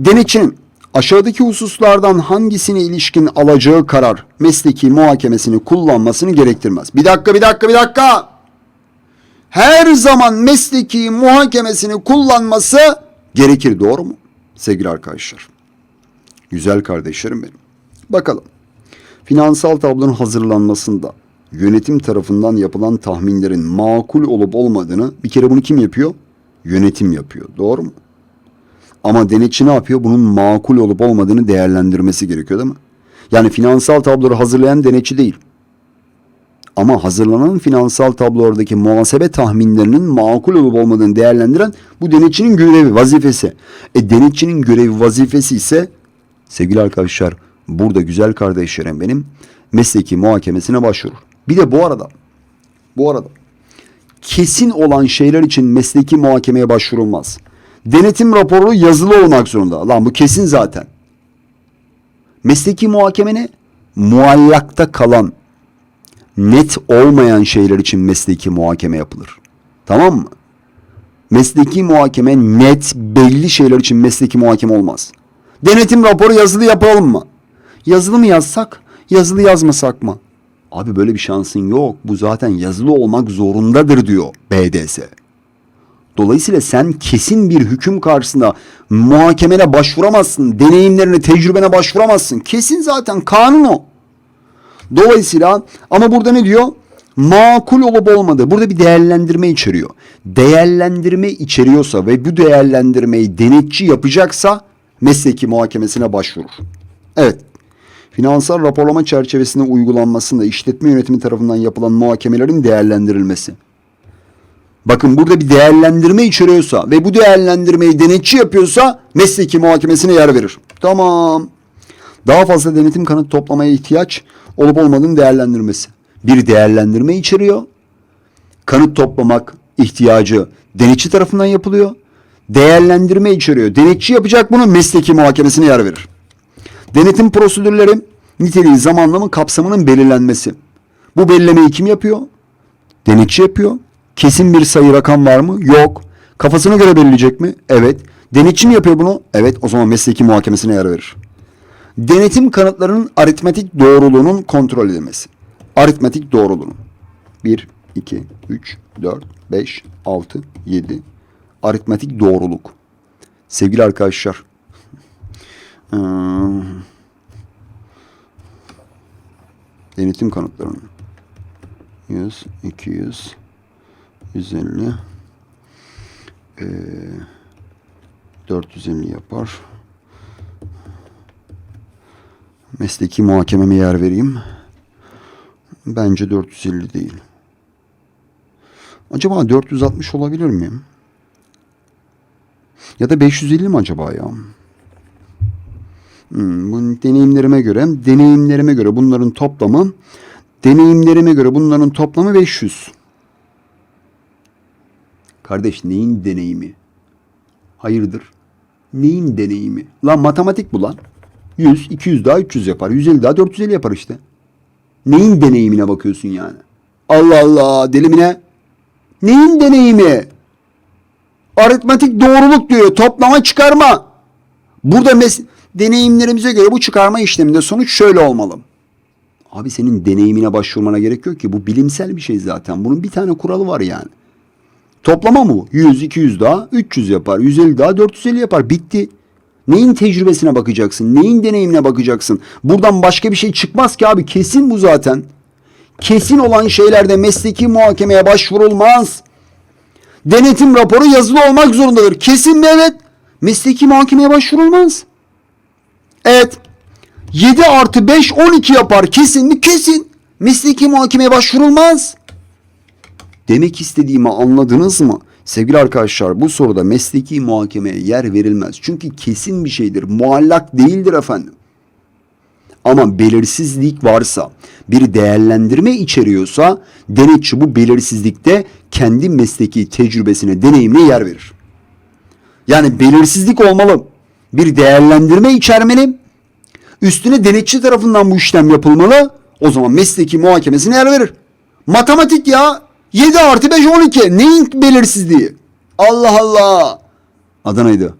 Denetçinin aşağıdaki hususlardan hangisine ilişkin alacağı karar mesleki muhakemesini kullanmasını gerektirmez. Bir dakika, bir dakika, bir dakika. Her zaman mesleki muhakemesini kullanması gerekir, doğru mu? Sevgili arkadaşlar. Güzel kardeşlerim benim. Bakalım. Finansal tablonun hazırlanmasında yönetim tarafından yapılan tahminlerin makul olup olmadığını bir kere bunu kim yapıyor? Yönetim yapıyor. Doğru mu? Ama denetçi ne yapıyor? Bunun makul olup olmadığını değerlendirmesi gerekiyor değil mi? Yani finansal tabloları hazırlayan denetçi değil. Ama hazırlanan finansal tablolardaki muhasebe tahminlerinin makul olup olmadığını değerlendiren bu denetçinin görevi, vazifesi. E denetçinin görevi, vazifesi ise sevgili arkadaşlar burada güzel kardeşlerim benim mesleki muhakemesine başvurur. Bir de bu arada bu arada kesin olan şeyler için mesleki muhakemeye başvurulmaz. Denetim raporu yazılı olmak zorunda. Lan bu kesin zaten. Mesleki muhakeme ne? Muallakta kalan, net olmayan şeyler için mesleki muhakeme yapılır. Tamam mı? Mesleki muhakeme net, belli şeyler için mesleki muhakeme olmaz. Denetim raporu yazılı yapalım mı? Yazılı mı yazsak, yazılı yazmasak mı? Abi böyle bir şansın yok. Bu zaten yazılı olmak zorundadır diyor BDS. Dolayısıyla sen kesin bir hüküm karşısında muhakemene başvuramazsın. Deneyimlerine, tecrübene başvuramazsın. Kesin zaten kanun o. Dolayısıyla ama burada ne diyor? Makul olup olmadığı. Burada bir değerlendirme içeriyor. Değerlendirme içeriyorsa ve bu değerlendirmeyi denetçi yapacaksa mesleki muhakemesine başvurur. Evet. Finansal raporlama çerçevesinde uygulanmasında işletme yönetimi tarafından yapılan muhakemelerin değerlendirilmesi. Bakın burada bir değerlendirme içeriyorsa ve bu değerlendirmeyi denetçi yapıyorsa mesleki muhakemesine yer verir. Tamam. Daha fazla denetim kanıt toplamaya ihtiyaç olup olmadığını değerlendirmesi. Bir değerlendirme içeriyor. Kanıt toplamak ihtiyacı denetçi tarafından yapılıyor. Değerlendirme içeriyor. Denetçi yapacak bunu mesleki muhakemesine yer verir. Denetim prosedürleri niteliği zamanlama kapsamının belirlenmesi. Bu belirlemeyi kim yapıyor? Denetçi yapıyor. Kesin bir sayı rakam var mı? Yok. Kafasına göre belirleyecek mi? Evet. Denetçi mi yapıyor bunu? Evet. O zaman mesleki muhakemesine yer verir. Denetim kanıtlarının aritmetik doğruluğunun kontrol edilmesi. Aritmetik doğruluğunun. 1, 2, 3, 4, 5, 6, 7. Aritmetik doğruluk. Sevgili arkadaşlar. Denetim kanıtlarının. 100, 200, 150, ee, 450 yapar. Mesleki muhakememe yer vereyim. Bence 450 değil. Acaba 460 olabilir miyim? Ya da 550 mi acaba ya? Hmm, bu deneyimlerime göre, deneyimlerime göre bunların toplamı, deneyimlerime göre bunların toplamı 500. Kardeş neyin deneyimi? Hayırdır? Neyin deneyimi? Lan matematik bu lan. 100, 200 daha 300 yapar. 150 daha 450 yapar işte. Neyin deneyimine bakıyorsun yani? Allah Allah delimine. Neyin deneyimi? Aritmetik doğruluk diyor. Toplama çıkarma. Burada mes deneyimlerimize göre bu çıkarma işleminde sonuç şöyle olmalı. Abi senin deneyimine başvurmana gerek yok ki. Bu bilimsel bir şey zaten. Bunun bir tane kuralı var yani. Toplama mı bu? 100, 200 daha 300 yapar. 150 daha 450 yapar. Bitti. Neyin tecrübesine bakacaksın? Neyin deneyimine bakacaksın? Buradan başka bir şey çıkmaz ki abi. Kesin bu zaten. Kesin olan şeylerde mesleki muhakemeye başvurulmaz. Denetim raporu yazılı olmak zorundadır. Kesin mi? Evet. Mesleki muhakemeye başvurulmaz. Evet. 7 artı 5 12 yapar. Kesin mi? Kesin. Mesleki muhakemeye başvurulmaz. Demek istediğimi anladınız mı? Sevgili arkadaşlar bu soruda mesleki muhakemeye yer verilmez. Çünkü kesin bir şeydir. Muallak değildir efendim. Ama belirsizlik varsa, bir değerlendirme içeriyorsa denetçi bu belirsizlikte kendi mesleki tecrübesine, deneyimine yer verir. Yani belirsizlik olmalı. Bir değerlendirme içermeli. Üstüne denetçi tarafından bu işlem yapılmalı. O zaman mesleki muhakemesine yer verir. Matematik ya. 7 artı 5 12. Neyin belirsizliği? Allah Allah. Adana'ydı.